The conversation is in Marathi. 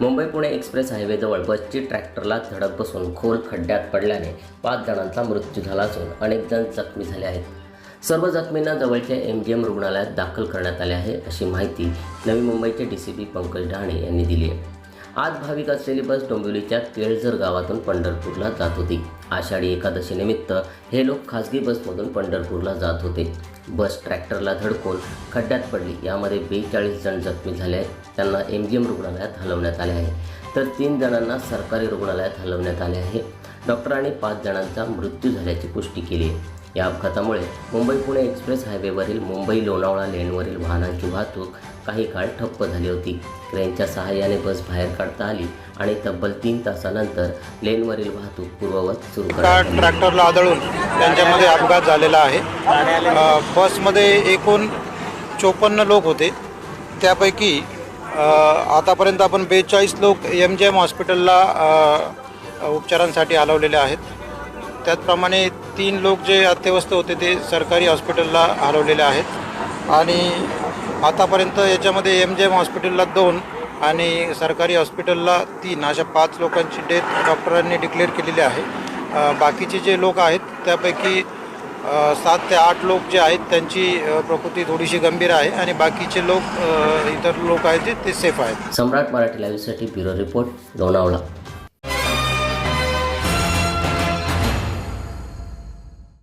मुंबई पुणे एक्सप्रेस हायवेजवळ बसची ट्रॅक्टरला धडक बसून खोल खड्ड्यात पडल्याने पाच जणांचा मृत्यू झाला असून अनेक जण जखमी झाले आहेत. सर्व जखमींना जवळच्या एम जी एम रुग्णालयात दाखल करण्यात आले आहे अशी माहिती नवी मुंबईचे D C P Pankaj Dahane यांनी दिली आहे. आज भाविक असलेली बस डोंबिवलीच्या केळझर गावातून पंढरपूरला जात होती. आषाढी एकादशीनिमित्त हे लोक खासगी बसमधून पंढरपूरला जात होते. बस ट्रॅक्टरला धडकून खड्ड्यात पडली. यामध्ये बेचाळीस जण जखमी झाले. आहेत त्यांना एम जी एम रुग्णालयात हलवण्यात आले आहे. तर तीन जणांना सरकारी रुग्णालयात हलवण्यात आले आहे. डॉक्टरांनी पाच जणांचा मृत्यू झाल्याची पुष्टी केली आहे. या अपघातामुळे मुंबई पुणे एक्सप्रेस हायवेवरील मुंबई लोणावळा लेनवरील वाहनांची वाहतूक काही काळ ठप्प झाली होती. क्रेनच्या सहाय्याने बस बाहेर काढता आली आणि तब्बल तीन तासानंतर लेनवरील वाहतूक पूर्ववत सुरू करण्यात ट्रॅक्टरला आदळून त्यांच्यामध्ये अपघात झालेला आहे. बसमध्ये एकूण चोपन्न लोक होते. त्यापैकी आतापर्यंत आपण बेचाळीस लोक एम जी एम हॉस्पिटलला उपचारांसाठी हलवलेले आहेत. त्याचप्रमाणे तीन लोक जे अत्यवस्थ होते ते सरकारी हॉस्पिटलला हलवलेले आहेत. आणि आतापर्यंत याच्यामध्ये एम जी एम हॉस्पिटलला दोन आणि सरकारी हॉस्पिटलला तीन. अशा पाच लोकांची डेथ डॉक्टरांनी डिक्लेअर केलेली आहे. बाकीचे जे लोक आहेत त्यापैकी सात ते आठ लोक जे आहेत त्यांची प्रकृती थोडीशी गंभीर आहे आणि बाकीचे लोक इतर लोक आहेत ते सेफ आहेत. सम्राट मराठी लाईव्हसाठी ब्युरो रिपोर्ट लोणावळा.